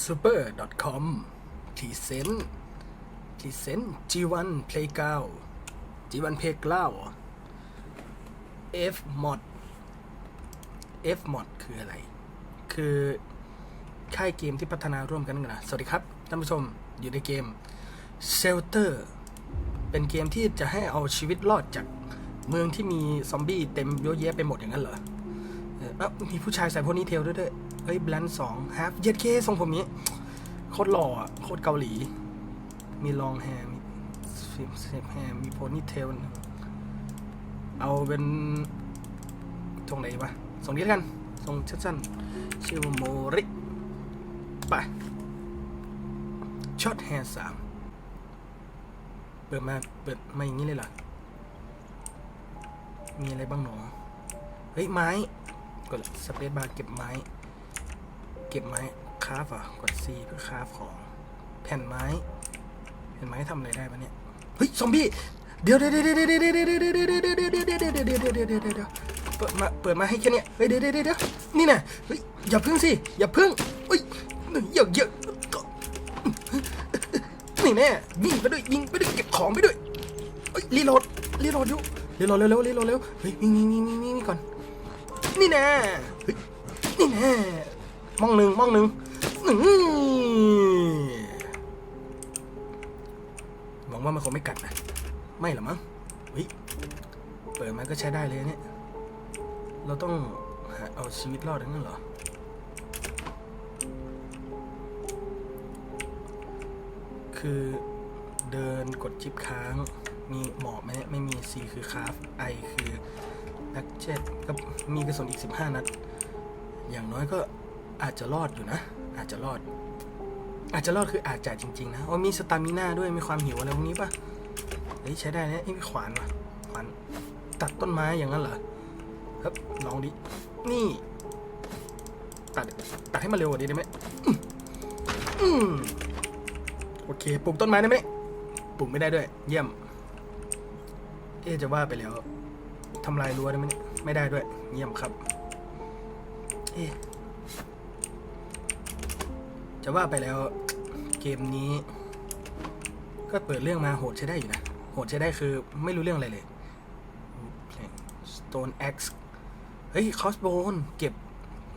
super.com ทีเซนทีเซน G1 Play 9 G1 Play 9 F mod F mod คืออะไร คือค่ายเกมที่พัฒนาร่วมกันนะ สวัสดีครับ ท่านผู้ชมอยู่ในเกม Shelter เป็นเกมที่จะให้เอาชีวิตรอดจากเมืองที่มีซอมบี้เต็มเยอะแยะไปหมดอย่างนั้นเหรอเออเอ้ามีผู้ชายใส่พวกนี้เทลด้วยด้วย เฮ้ยแบลนสองฮาฟเย็ดเคทรงผมนี้ โคตรหล่ออะโคตรเกาหลี มีลองแฮร์มีเซฟแฮร์มีโพนี่เทลเอาเป็นตรงไหนวะส่งนี้แล้วกันส่งสั้นๆชื่อว่าโมริไปช็อตแฮร์สามเปิดมาเปิดมาอย่างนี้เลยเหรอมีอะไรบ้างหนอเฮ้ย ไม้ กดสเปซบาร์เก็บไม้ เก็บไม้คราฟอะกด C เพื่อคราฟของแผ่นไม้แผ่นไม้ทำอะไรได้ปะเนี่ยเฮ้ยซอมบี้เดี๋ยวเดี๋ยวเดี๋ยวเดี๋ยวเดี๋ยวเดี๋ยวเดี๋ยวเดี๋ยวเดี๋ยวเดี๋ยวเดี๋ยวเดี๋ยวเดี๋ยวเดี๋ยวเดี๋ยวเดี๋ยวเดี๋ยวเดี๋ยวเดี๋ยวเปิดมาเปิดมาให้แค่เนี้ยเฮ้ยเดี๋ยวเดี๋ยวเดี๋ยวนี่นะเฮ้ยอย่าพึ่งสิอย่าพึ่งเฮ้ยอย่าอย่านี่แน่ยิงไปด้วยยิงไปด้วยเก็บของไปด้วยเฮ้ยรีโหลดรีโหลดอยู่รีโหลดเร็วเร็วรีโหลดเร็วเฮ้ยวิ่งวิ่งวิ่งวิ่งวิ่งก่อนนี่แน่เฮ้ยนี่แน่ มองหนึ่งมองหนึ่งนี่หวังว่ามันคงไม่กัดนะ ไม่หรอมั้งเฮ้ยเปิดมาก็ใช้ได้เลยเนี่ย เราต้องหาเอาชีวิตรอดงนั้นเหรอ คือเดินกดจิบค้าง มีหมอบไหมเนี่ยไม่มี C คือคราฟ I คือแบ็กเจ็ตก็มีกระสุนอีก 15 นัด อย่างน้อยก็ อาจจะรอดอยู่นะ อาจจะรอด อาจจะรอดคืออาจจะจริง ๆ นะว่ามีสตามิน่าด้วยมีความหิวอะไรพวกนี้ปะเฮ้ยใช้ได้นะไอ้ยขวานว่ะขวานตัดต้นไม้อย่างนั้นเหรอครับลองดิ นี่ ตัดตัดให้มันเร็วกว่านี้ได้ไหมโอเคปลูกต้นไม้ได้ไหมปลูกไม่ได้ด้วย เยี่ยม เอ๊จะว่าไปแล้วทำลายรั้วได้ไหมไม่ได้ด้วย เยี่ยมครับ เอ๊ จะว่าไปแล้วเกมนี้ ก็เปิดเรื่องมาโหดใช้ได้อยู่นะ โหดใช้ได้คือไม่รู้เรื่องอะไรเลย Stone Axe เฮ้ย Crossbone เก็บ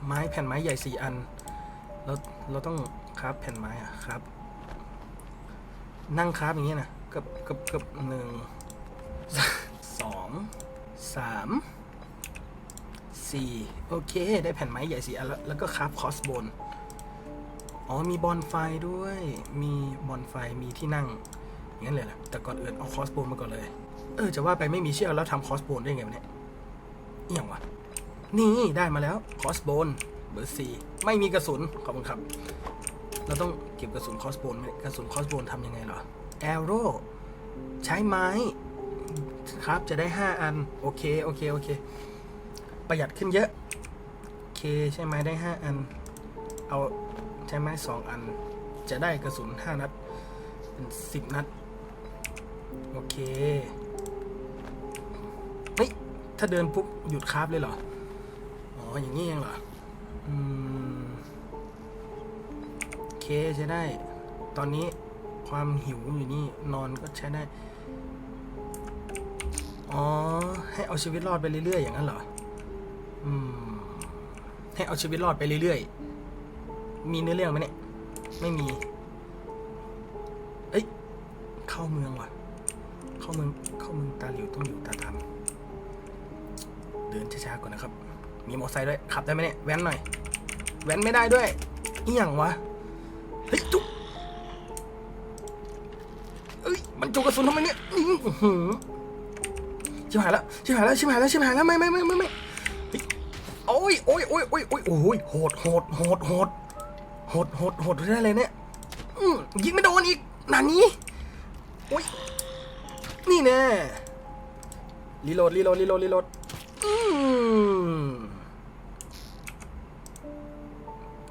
ไม้แผ่นไม้ใหญ่สี่อัน เราเราต้องคราฟแผ่นไม้อะครับ นั่งคราฟอย่างเงี้ยนะกับกับกับหนึ่งสองสามสี่โอเค ได้แผ่นไม้ใหญ่สี่อันแล้วแล้วก็คราฟคอสโบน อ๋อมีบอลไฟด้วย มีบอลไฟมีที่นั่งอย่างนั้นเลยเหรอแต่ก่อนอื่นเอาคอสโบนมาก่อนเลย เออจะว่าไปไม่มีเชือกแล้วทำคอสโบนได้ไงวะเนี่ยเอี่ยงวะนี่ได้มาแล้วคอสโบนเบอร์สี่ไม่มีกระสุนขอบคุณครับ เราต้องเก็บกระสุนคอสโบนกระสุนคอสโบนทำยังไงเหรอแอโร่ใช้ไม้ครับจะได้ 5 อัน โอเค โอเค โอเค ประหยัดขึ้นเยอะ โอเค ใช่ไหมได้ 5 อัน เอา ใช้ไม้2อัน จะได้กระสุน5นัด เป็น10นัด โอเค เฮ้ย ถ้าเดินปุ๊บ หยุดคาฟเลยเหรอ อ๋อ อย่างนี้เองเหรอ อืม โอเคใช้ได้ ตอนนี้ความหิวอยู่นี่ นอนก็ใช้ได้ อ๋อ ให้เอาชีวิตรอดไปเรื่อยๆ อย่างนั้นเหรอ อืม ให้เอาชีวิตรอดไปเรื่อยๆ มีเนื้อเรื่องไหมเนี่ย ไม่มี เอ้ย เข้าเมืองว่ะ เข้าเมือง เข้าเมืองตาหลิวต้องอยู่ตาทำเดินช้าๆก่อนนะครับ มีมอเตอร์ไซค์ด้วย ขับได้ไหมเนี่ย แว้นหน่อย แว้นไม่ได้ด้วยอีหยังวะ เฮ้ยจุ๊บเอ้ย มันจุกกระสุนทำไมเนี่ยอื้อหือชิบหายแล้ว ชิบหายแล้ว ชิบหายแล้ว ชิบหายแล้ว ไม่ไม่ไม่ไม่ไม่โอ้ยโอ้ยโอ้ยโอ้ยโอ้ยโอ้ยโหดโหดโหดโหด หดโหดโหดได้เลยเนี่ยอืมยิงไม่โดนอีกหนานี้โอ้ยนี่แน่รีโหลดรีโหลดรีโหลดรีโหลดอืม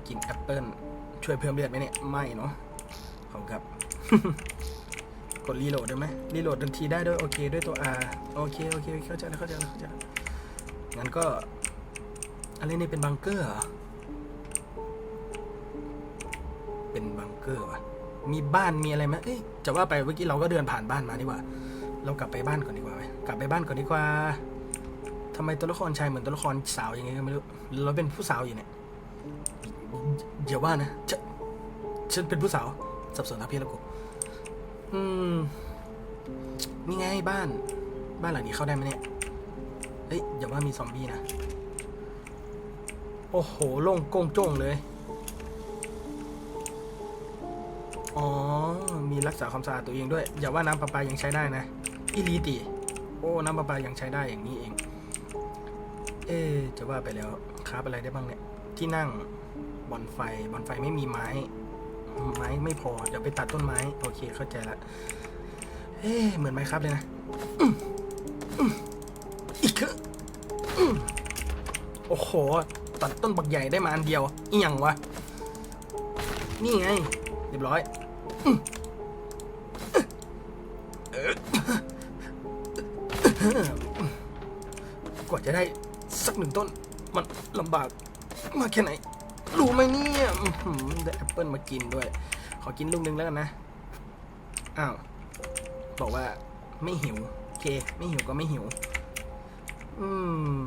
กินแอปเปิ้ลช่วยเพิ่มเลือดไหมเนี่ย ไม่เนาะขอบคุณครับ กดรีโหลดได้ไหมรีโหลดทันทีได้ด้วย โอเค ด้วยตัว R โอเค โอเคเข้าใจแล้วเข้าใจแล้วเข้าใจแล้วงั้นก็อะไรนี่เป็นบังเกอร์เหรอ เป็นบังเกอร์ว่ะ มีบ้านมีอะไรไหมเอ้ยจะว่าไปเมื่อกี้เราก็เดินผ่านบ้านมาดีกว่า เรากลับไปบ้านก่อนดีกว่าไหมกลับไปบ้านก่อนดีกว่าทำไมตัวละครชายเหมือนตัวละครสาวยังไงก็ไม่รู้ เราเป็นผู้สาวอยู่เนี่ยอย่าว่านะฉันฉันเป็นผู้สาวสับสนทับพี่ล้วกูอืมนี่ไงบ้าน บ้านหลังนี้เข้าได้ไหมเนี่ยเฮ้ยอย่าว่ามีซอมบี้นะ โอ้โห โล่งโก้งโจ้งเลย รักษาความสะอาดตัวเองด้วย อย่าว่าน้ำประปายังใช้ได้นะอิลีติ โอ้ น้ำประปายังใช้ได้อย่างนี้เอง เอ๊จะว่าไปแล้วคราบอะไรได้บ้างเนี่ย ที่นั่งบอนไฟบอนไฟไม่มีไม้ ไม้ไม่พอ เดี๋ยวไปตัดต้นไม้ โอเคเข้าใจละเอ๊เหมือนไม้ครับเลยนะอีกคือโอ้โห ตัดต้นบักใหญ่ได้มาอันเดียวอีหยังวะ นี่ไง เรียบร้อย กว่าจะได้สักหนึ่งต้น มันลำบากมากแค่ไหน รู้ไหมเนี่ยได้แอปเปิลมากินด้วย ขอกินลูกนึงแล้วกันนะ อ้าว บอกว่าไม่หิว โอเค ไม่หิวก็ไม่หิว อื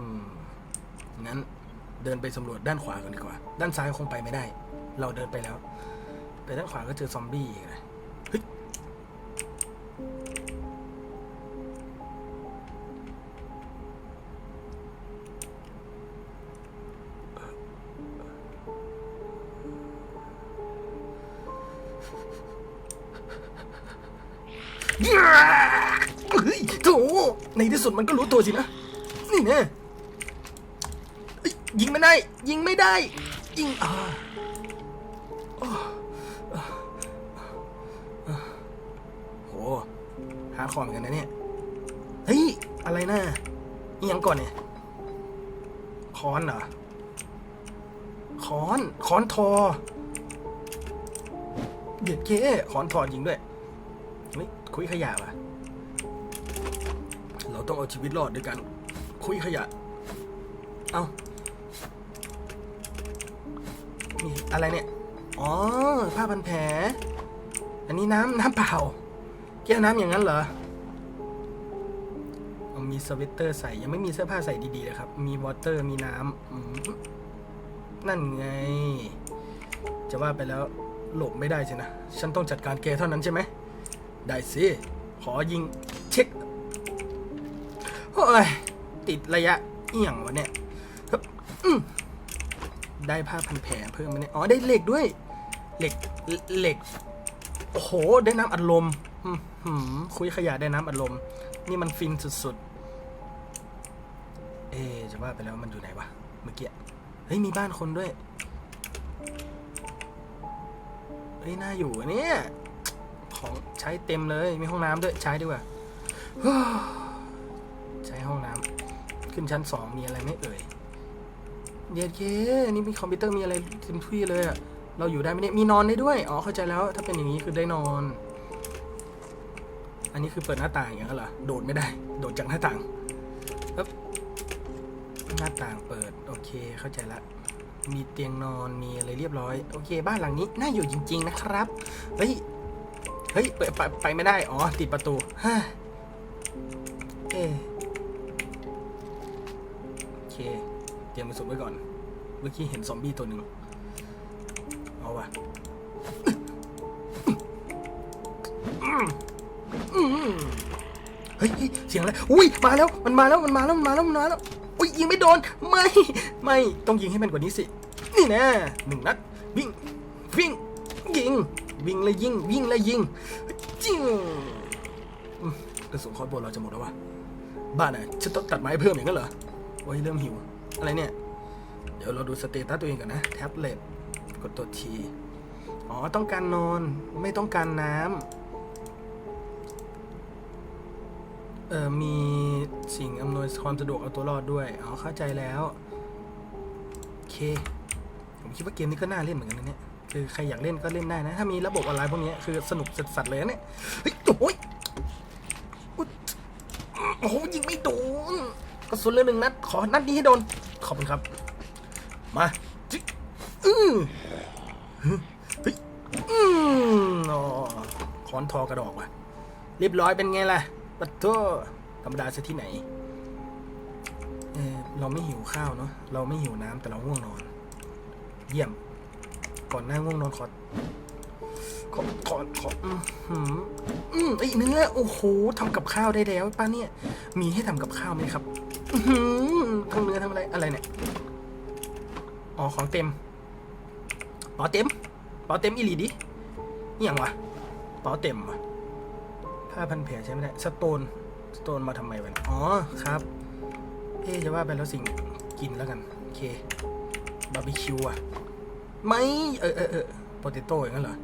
ม งั้นเดินไปสำรวจด้านขวาก่อนดีกว่า ด้านซ้ายคงไปไม่ได้ เราเดินไปแล้ว ไปด้านขวาก็เจอซอมบี้อีกนะ เฮ้ยโถในที่สุดมันก็รู้ตัวสินะ นี่แน่ยยิงไม่ได้ ยิงไม่ได้ ยิงอ่าโหหาคอมเหมือนกันนะเนี่ย เฮ้ย อะไรนะนี่ยังก่อนเนี่ย ค้อนเหรอ ค้อน ค้อนทอเด็ดเคค้อนทอจริงด้วยเฮ้ย คุยขยะว่ะ เราต้องเอาชีวิตรอดด้วยกัน คุยขยะ เอานี่อะไรเนี่ย อ๋อ ผ้าพันแผล อันนี้น้ำน้ำเปล่า แก้วน้ำอย่างนั้นเหรอเอามีสเวตเตอร์ใส่ยังไม่มีเสื้อผ้าใส่ดีๆเลยครับ มีวอเตอร์มีน้ำนั่นไง จะว่าไปแล้วหลบไม่ได้ใช่นะ ฉันต้องจัดการแกเท่านั้นใช่ไหม ได้สิ ขอยิงเช็คโอ้ย ติดระยะเอียงวะเนี่ยได้ผ้าพันแผลเพิ่มมาเนี่ย อ๋อ ได้เหล็กด้วย เหล็ก เหล็ก โอ้โห ได้น้ำอัดลมอืมหืมคุยขยะได้น้ำอัดลม นี่มันฟินสุดๆ เอ๊จะว่าไปแล้วมันอยู่ไหนวะ เมื่อกี้ เฮ้ย มีบ้านคนด้วย เฮ้ย น่าอยู่เนี่ย ของใช้เต็มเลย มีห้องน้ำด้วย ใช้ดีกว่า ใช้ห้องน้ำขึ้นชั้นสองมีอะไรไม่เอ่ยเย็ดเคนี่มีคอมพิวเตอร์มีอะไรเต็มที่เลยอะเราอยู่ได้ไหมเนี่ย มีนอนได้ด้วย อ๋อ เข้าใจแล้ว ถ้าเป็นอย่างนี้คือได้นอน อันนี้คือเปิดหน้าต่างอย่างนั้นเหรอ โดดไม่ได้ โดดจากหน้าต่างปึ๊บหน้าต่างเปิด โอเค เข้าใจละมีเตียงนอน มีอะไรเรียบร้อย โอเค บ้านหลังนี้ น่าอยู่จริง ๆ นะครับ เฮ้ย ฮ้ยไปไปไปไม่ได้ อ๋อ ติดประตูฮ่าเอโอเค เตรียมกระสุนไว้ก่อน เมื่อกี้เห็นซอมบี้ตัวหนึ่งเอาวะเฮ้ยเฮ้ยเสียงอะไร อุ้ย มาแล้ว มันมาแล้ว มันมาแล้ว มันมาแล้ว มันมาแล้ว อุ้ยยิงไม่โดน ไม่ ไม่ ต้องยิงให้มันกว่านี้สิ นี่แน่หนึ่งนัด วิ่ง วิ่ง ยิง วิ่งเลยยิงวิ่งเลยยิงจิ้งกระสุนคอร์สโบนเราจะหมดแล้ววะบ้านไหนฉันต้องตัดไม้เพิ่มอย่างนั้นเหรอโอ้ยเริ่มหิว อะไรเนี่ย เดี๋ยวเราดูสเตตัสตัวเองก่อนนะ แท็บเล็ตกดตัวทีอ๋อ ต้องการนอนไม่ต้องการน้ำเออมีสิ่งอำนวยความสะดวกเอาตัวรอดด้วย อ๋อ เข้าใจแล้ว โอเค ผมคิดว่าเกมนี้ก็น่าเล่นเหมือนกันนะเนี่ย คือใครอยากเล่นก็เล่นได้นะ ถ้ามีระบบออนไลน์พวกนี้คือสนุกสัสๆเลยนะเนี่ยเฮ้ยโอ้ยโอ้โหยิงไม่โดนกระสุนเลยหนึ่งนัดขอนัดนี้ให้โดน ขอบคุณครับ มาจิอือเฮ้ยค้อนทอกระดอกว่ะเรียบร้อยเป็นไงล่ะปัดโทธรรมดาซะที่ไหนเออเราไม่หิวข้าวเนาะเราไม่หิวน้ำแต่เราง่วงนอน เยี่ยม ก่อนหน้าง่วงนอนขอขอขอขออืมหืมอืมไอเนื้อโอ้โหทำกับข้าวได้แล้วป้าเนี่ย มีให้ทำกับข้าวไหมครับอื้อหือทั้งเนื้อทั้งอะไรอะไรเนี่ยอ๋อของเต็มป๋อเต็มป๋อเต็มอีหลีดิอย่างวะป๋อเต็มวะผ้าพันแผลใช้ไม่ได้สโตนสโตนมาทำไมวะอ๋อครับเอ๊จะว่าไปแล้วสิ่งกินแล้วกันโอเคบาร์บีคิวอะ ไม่เออเออเออโปเตโต้อย่างนั้นเหรอ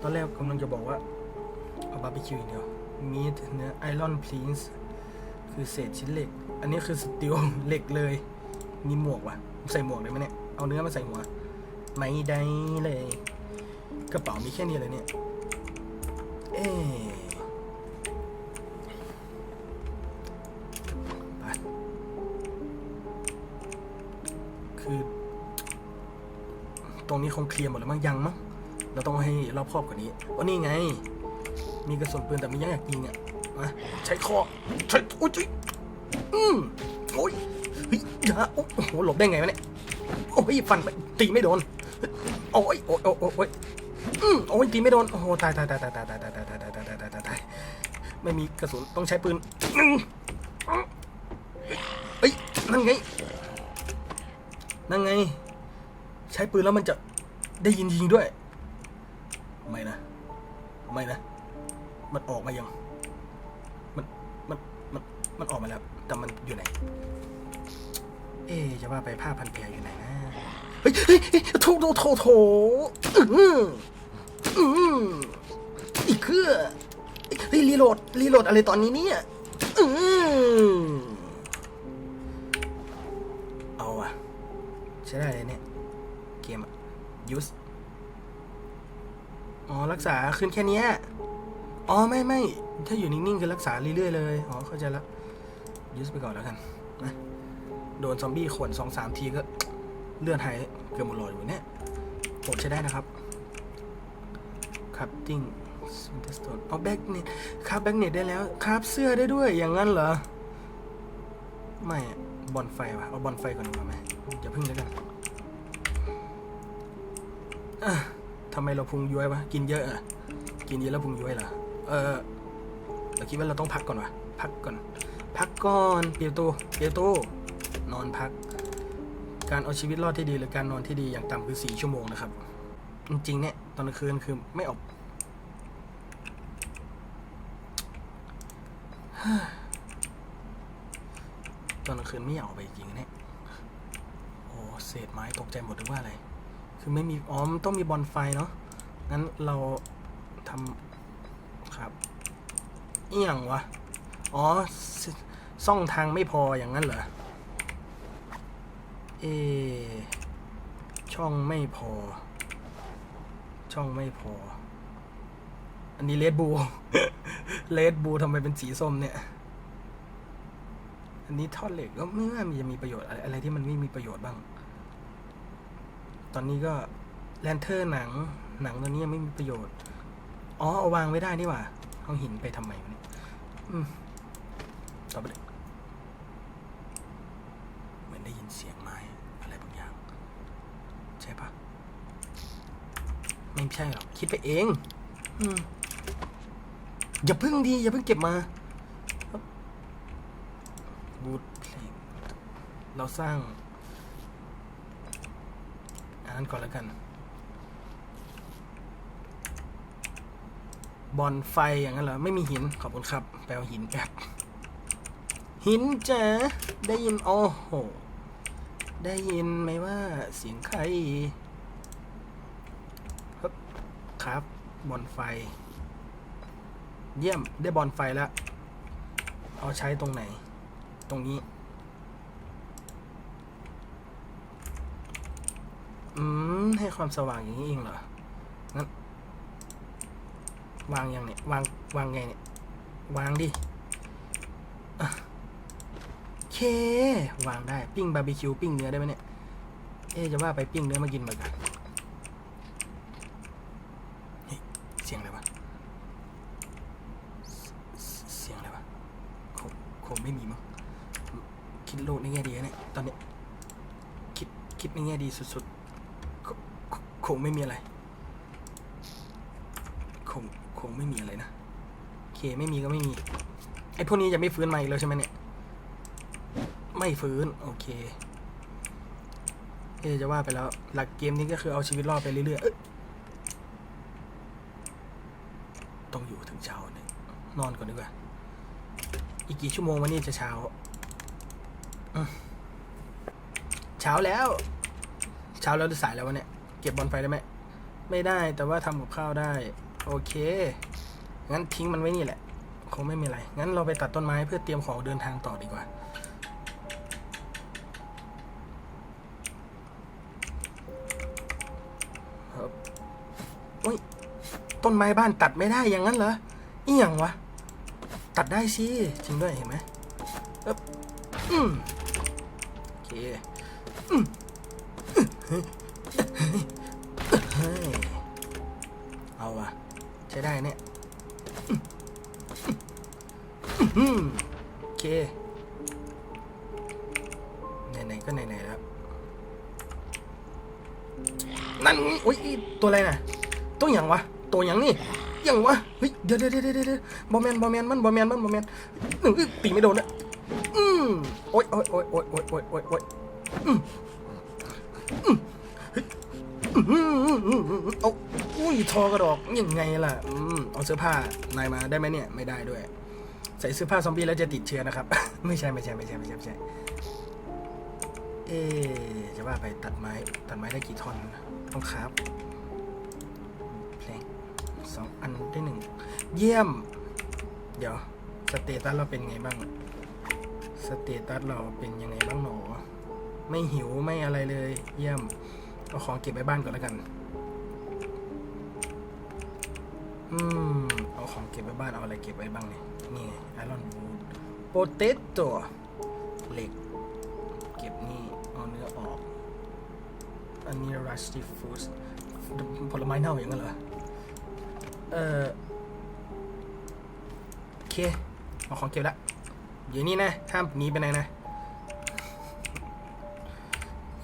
ตอนแรกกำลังจะบอกว่า เอาบาร์บีคิวอย่างเดียวมีดเนื้อไอรอนพลีนส์คือเศษชิ้นเหล็ก อันนี้คือสตีลเหล็กเลย มีหมวกว่ะ ใส่หมวกได้ไหมเนี่ย เอาเนื้อมาใส่หัว ไม่ได้เลย กระเป๋ามีแค่นี้เลยเนี่ย เอ๊ ตรงนี้คงเคลียร์หมดแล้วมั้งยังมั้งเราต้องให้รอบครอบกว่านี้ว่านี่ไง มีกระสุนปืนแต่ไม่ยังอยากยิงอะมาใช้คอใช้อุ้ยจุ๊ยอืมโอ้ยเฮ้ยอย่าโอ้โหหลบได้ไงวะเนี่ยโอ้ยฟันไปตีไม่โดนโอ้ยโอ้ยโอ้ยโอ้ยโอ้ยอืมโอ้ยตีไม่โดนโอ้โหตายตายตายตายตายตายตายตายตายตายตายตายตายตายตายไม่มีกระสุนต้องใช้ปืนอืมเฮ้ยนั่นไงนั่นไง ใช้ปืนแล้วมันจะได้ยินยิงด้วย ไม่นะ ไม่นะ มันออกมายัง มัน มัน มัน มันออกมาแล้ว แต่มันอยู่ไหน เอ๊จะว่าไปผ้าพันแผลอยู่ไหนนะ เฮ้ยเฮ้ยเฮ้ยโถโถโถโถอืมอืมอีกเครือเฮ้ยรีโหลด รีโหลดอะไรตอนนี้เนี่ย อืมเอาอะใช้ได้เลยเนี่ย ยูสอ๋อ รักษาขึ้นแค่นี้อ๋อ ไม่ไม่ถ้าอยู่นิ่ง ๆ คือรักษาเรื่อย ๆ เลย อ๋อ เข้าใจแล้วยูสไปก่อนแล้วกันนะโดนซอมบี้ขวนสองสามทีก็เลือดหายเกือบหมดหลอดอยู่เนี่ยโหดใช้ได้นะครับคับติ้งสวินเทสโตนเอาแบ็กเน็ตครับแบ็กเน็ตได้แล้วครับเสื้อได้ด้วยอย่างนั้นเหรอ ไม่บอลไฟวะเอาบอลไฟก่อนดีกว่าไหมอย่าพึ่งแล้วกันำไมเราพุงย้วยวะ กินเยอะอะกินเยอะแล้วพุงย้วยเหรอ เออเราคิดว่าเราต้องพักก่อนวะ พักก่อน พักก่อนเปียวตัวเปียวตัวนอนพัก การเอาชีวิตรอดที่ดีหรือการนอนที่ดีอย่างต่ำคือสี่ชั่วโมงนะครับ จริงๆเนี่ยตอนกลางคืนคือไม่ออกตอนกลางคืนไม่อยากออกไปจริงๆเนี่ย โอ้เศษไม้ตกใจหมดหรือว่าอะไร คือไม่มีอ๋อมันต้องมีบอลไฟเนาะงั้นเราทำครับเอียงวะอ๋อซ่องทางไม่พออย่างนั้นเหรอเอช่องไม่พอ ช่องไม่พอ อันนี้เลดบูเลดบูทำไมเป็นสีส้มเนี่ย อันนี้ท่อนเหล็กก็ไม่ว่ามีจะมีประโยชน์อะไรอะไรที่มันไม่มีประโยชน์บ้าง อนนี้ก็แลนเทอร์หนังหนังตัวนี้ยังไม่มีประโยชน์ อ๋อเอาวางไว้ได้นี่หว่าเอาหินไปทำไมเนี่ยต่อไปเลยเหมือนได้ยินเสียงไม้อะไรบางอย่าง ใช่ปะไม่ใช่หรอกคิดไปเอง อืมอย่าเพิ่งดี อย่าเพิ่งเก็บมาบูทเพลงเราสร้าง นั้นก่อนแล้วกัน บอลไฟอย่างนั้นเหรอ ไม่มีหิน ขอบคุณครับ แปลว่าหินแป๊บหินจ๋าได้ยิน โอ้โห ได้ยินไหมว่าเสียงใครครับครับบอลไฟ เยี่ยมได้บอลไฟแล้ว เอาใช้ตรงไหน ตรงนี้ อืม ให้ความสว่างอย่างนี้เองเหรอ งั้น วางยังเนี่ย วาง วางไงเนี่ย วางดิเค วางได้ ปิ้งบาร์บีคิว ปิ้งเนื้อได้ไหมเนี่ย เอ๊จะว่าไปปิ้งเนื้อมากินมากันเสียงอะไรวะ เสียงอะไรวะคงคงไม่มีมั้ง คิดโลกในแง่ดีเนี่ย ตอนนี้คิด คิดในแง่ดีสุด คงไม่มีอะไร คงคงไม่มีอะไรนะโอเคไม่มีก็ไม่มี ไอ้พวกนี้จะไม่ฟื้นมาอีกแล้วใช่ไหมเนี่ย ไม่ฟื้น โอเคเอจะว่าไปแล้ว หลักเกมนี้ก็คือเอาชีวิตรอดไปเรื่อยๆต้องอยู่ถึงเช้าเนี่ยนอนก่อนดีกว่า อีกกี่ชั่วโมงวันนี้จะเช้าเช้าแล้ว เช้าแล้วหรือสายแล้ววะเนี่ย เก็บบอลไฟได้ไหม ไม่ได้แต่ว่าทำกับข้าวได้ โอเค งั้นทิ้งมันไว้นี่แหละ คงไม่มีอะไร งั้นเราไปตัดต้นไม้เพื่อเตรียมของเดินทางต่อดีกว่า ครับโอ้ย ต้นไม้บ้านตัดไม่ได้อย่างนั้นเหรออีหยังวะ ตัดได้สิ จริงด้วยเห็นไหมเอ๊บอืมโอเคอืม เอาว่ะ ใช้ได้เนี่ยโอเค ไหนๆ ก็ไหนๆ แล้ว นั่น อุ้ย ตัวอะไรน่ะ ตัวอย่งวะ ตัวอย่งนี่อย่งวะ เฮ้ย เดี๋ยวเดี๋ยวเดี๋ยวเดี๋ยวบอแมนบอแมนมันบอแมนมันบอแมนหนึ่งตีไม่โดนนะอืมโอ้ยโอ้ยโอ้ยโอ้ยโอ้ยโอ้ยโอ๊ยอืมอืม เอาอุ้ยทอกระดอกยังไงล่ะอืมเอาเสื้อผ้านายมาได้ไหมเนี่ยไม่ได้ด้วย ใส่เสื้อผ้าซอมบี้แล้วจะติดเชื้อนะครับ ไม่ใช่ไม่ใช่ไม่ใช่ไม่ใช่ไม่ใช่เอ๊จะว่าไปตัดไม้ตัดไม้ได้กี่ท่อนต้องครับเพลงสองอันได้หนึ่งเยี่ยม เดี๋ยวสเตตัสเราเป็นไงบ้างสเตตัสเราเป็นยังไงบ้างหนอไม่หิวไม่อะไรเลย เยี่ยม เอาของเก็บไว้บ้านก่อนแล้วกัน อืม เอาของเก็บไว้บ้านเอาอะไรเก็บไว้บ้างเนี่ยนี่ไงไอรอนวูดโปเตโตเหล็ก เก็บนี่ เอาเนื้อออก อันนี้ rusty fruit ผลไม้เน่าอย่างนั้นเหรอ เออโอเค เอาของเก็บละอยู่นี่นะ ห้ามหนีไปไหนนะ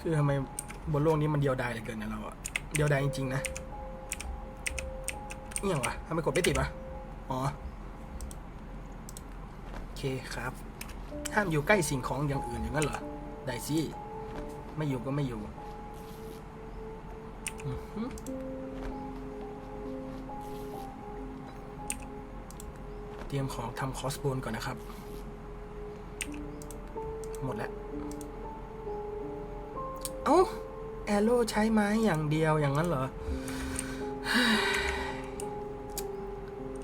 คือทำไม บนโลกนี้มันเดียวดายเหลือเกินนะเราอะเดียวดายจริงๆนะนี่ยวะทำไมกดไม่ติดวะอ๋อโอเคครับห้ามอยู่ใกล้สิ่งของอย่างอื่นอย่างนั้นเหรอได้สิไม่อยู่ก็ไม่อยู่เตรียมของทำคอสโบนก่อนนะครับ หมดแล้ว เอ้า แอโร่ใช้ไม้อย่างเดียวอย่างนั้นเหรอ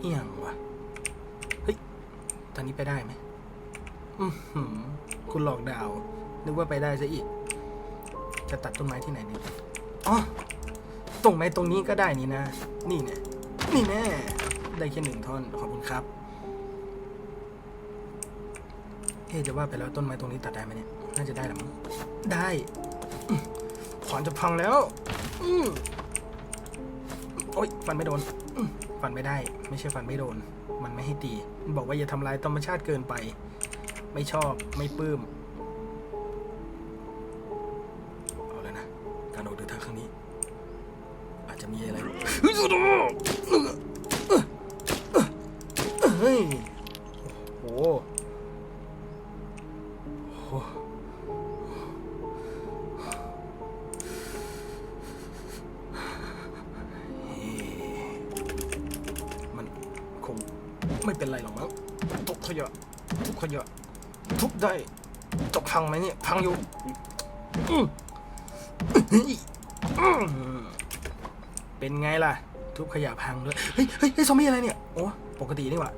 เอียงวะเฮ้ย ตอนนี้ไปได้ไหมคุณหลอกดาว นึกว่าไปได้ซะอีก จะตัดต้นไม้ที่ไหนดีอ๋อ ตรงไหนตรงนี้ก็ได้นี่นะ นี่เนี่ย นี่แน่ ได้แค่หนึ่งท่อน ขอบคุณครับ เอ๊จะว่าไปแล้วต้นไม้ตรงนี้ตัดได้ไหมเนี่ย น่าจะได้หรือมั้งได้ อื้อนจะพังแล้ว อืมโอ๊ยฟันไม่โดนฟันไม่ได้ ไม่ใช่ฟันไม่โดน มันไม่ให้ตี มันบอกว่าอย่าทำลายธรรมชาติเกินไป ไม่ชอบไม่ปลื้มเอาเลยนะ การออกเดินทางครั้งนี้ อาจจะมีอะไรเฮ้ย ทุบขยะพังด้วยเฮ้ยเฮ้ยเฮ้ยซอมบี้อะไรเนี่ย โอ้ปกตินี่หว่า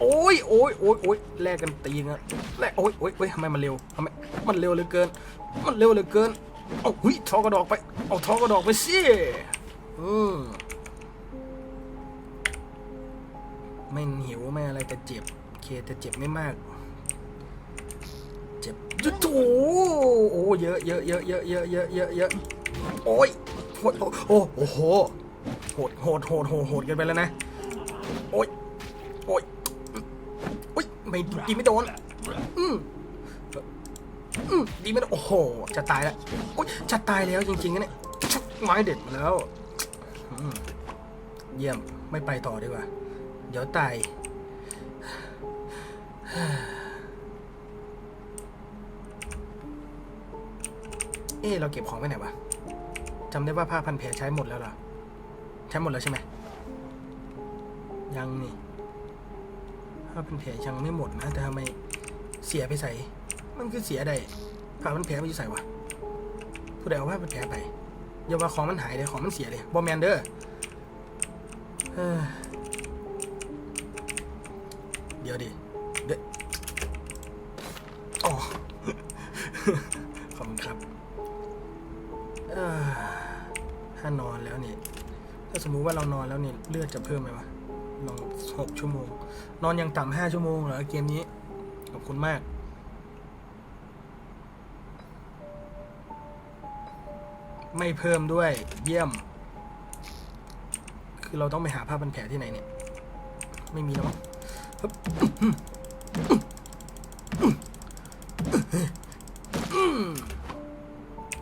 โอ้ยโอ้ยโอ้ยโอ้ยแลกกันตีกันแลกโอ้ยโอ้ยโอ้ยทำไมมันเร็วทำไมมันเร็วเหลือเกิน มันเร็วเหลือเกิน เอาเฮ้ยทอกระดอกไป เอาทอกระดอกไปสิอืมไม่หิวไม่อะไรแต่เจ็บโอเคแต่เจ็บไม่มาก เจ็บจุดโถโอ้เยอะเยอะเยอะเยอะเยอะเยอะเยอะเยอะโอ้ยโอ้โอ้โห โหดโหดโหดโหดโหดกันไปแล้วนะ โอ้ยโอ้ยโอ้ยไม่ตีไม่โดน อืมอืมดีไหมโอ้โห จะตายแล้ว โอ๊ยจะตายแล้วจริงๆนะเนี่ยไม้เด็ดมาแล้วเยี่ยม ไม่ไปต่อดีกว่า เดี๋ยวตายเอ๊ะเราเก็บของไว้ไหนวะจำได้ว่าผ้าพันแผลใช้หมดแล้วเหรอ ใช้หมดแล้วใช่ไหมยังนี่ ถ้าเป็นแผลยังไม่หมดนะ แต่ทำไมเสียไปใส่ มันคือเสียได้ผ้ามันแผลมันอยู่ใส่วะผู้ใดเอาผ้าพันแผลไปอย่าว่าของมันหายเลยของมันเสียเลยบอแมนเดอร์เอ้อเดี๋ยวดิ มมติว่าเรานอนแล้วเนี่ยเลือดจะเพิ่มไหมวะลองหกชั่วโมง นอนยังต่ำห้าชั่วโมงเหรอเกมนี้ ขอบคุณมากไม่เพิ่มด้วยเยี่ยม คือเราต้องไปหาผ้าพันแผลที่ไหนเนี่ย ไม่มีแล้วมั้ง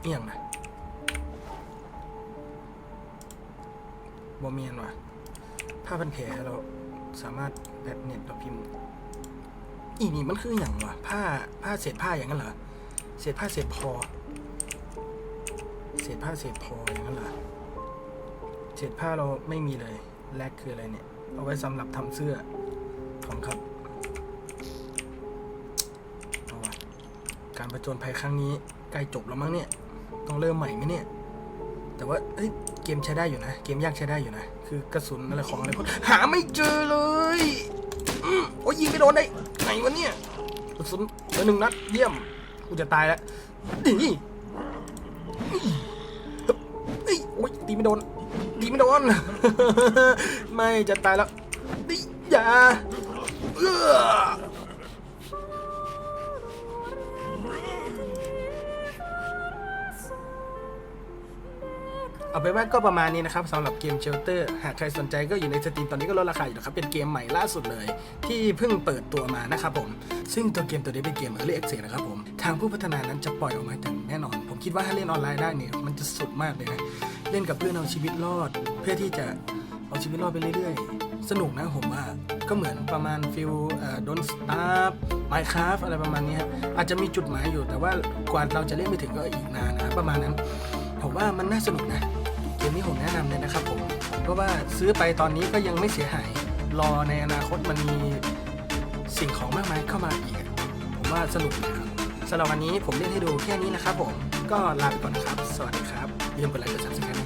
เอียงนะ บอเมียนว่ะผ้าพันแผลเราสามารถแบบเน็ตเราพิมพ์ อีนี่มันคืออย่างวะผ้าผ้าเศษผ้าอย่างนั้นเหรอเศษผ้าเศษพอ เศษผ้าเศษพออย่างนั้นเหรอเศษผ้าเราไม่มีเลยแลกคืออะไรเนี่ย เอาไว้สำหรับทำเสื้อของครับเอาวะการประจนภัยครั้งนี้ใกล้จบแล้วมั้งเนี่ย ต้องเริ่มใหม่ไหมเนี่ย แต่ว่าเอ้ยเกมใช้ได้อยู่นะ เกมยากใช้ได้อยู่นะ คือกระสุนอะไรของอะไรพวกหาไม่เจอเลยอโอ้ยยิงไปโดนได้ไหนวะเนี่ยกระสุนเหลือหนึ่งนัดเยี่ยมกูจะตายแล้วนี่เฮ้ยโอ้ยตีไม่โดนตีไม่โดนไม่จะตายแล้วนี่อย่าเออ เอาไปนว่าก็ประมาณนี้นะครับสำหรับเกมเชลเตอร์หากใครสนใจก็อยู่ในสตรีมตอนนี้ก็ลดราคาอยู่นะครับเป็นเกมใหม่ล่าสุดเลย ที่เพิ่งเปิดตัวมานะครับผม ซึ่งตัวเกมตัวนี้เป็นเกม Early Access นะครับผม ทางผู้พัฒนานั้นจะปล่อยออกมาอย่างแน่นอน ผมคิดว่าถ้าเล่นออนไลน์ได้เนี่ยมันจะสุดมากเลยนะเล่นกับเพื่อนเอาชีวิตรอด เพื่อที่จะเอาชีวิตรอดไปเรื่อยๆ สนุกนะผมว่าก็เหมือนประมาณฟิลโดนสตาร์ไมค์คราฟอะไรประมาณนี้ครอาจจะมีจุดหมายอยู่แต่ว่ากว่าเราจะเล่นไปถึงก็อีกนานนะประมาณนั้นผมว่ามันน่าสนุกนะ เกมนี้ผมแนะนำเลยนะครับผมเพราะว่าซื้อไปตอนนี้ก็ยังไม่เสียหาย รอในอนาคตมันมีสิ่งของมากมายเข้ามาอีก ผมว่าสนุกนะครับสำหรับวันนี้ผมเล่นให้ดูแค่นี้นะครับผมก็ลาไปก่อนนะครับ สวัสดีครับอย่าลืมกดไลค์กดซับสไครต์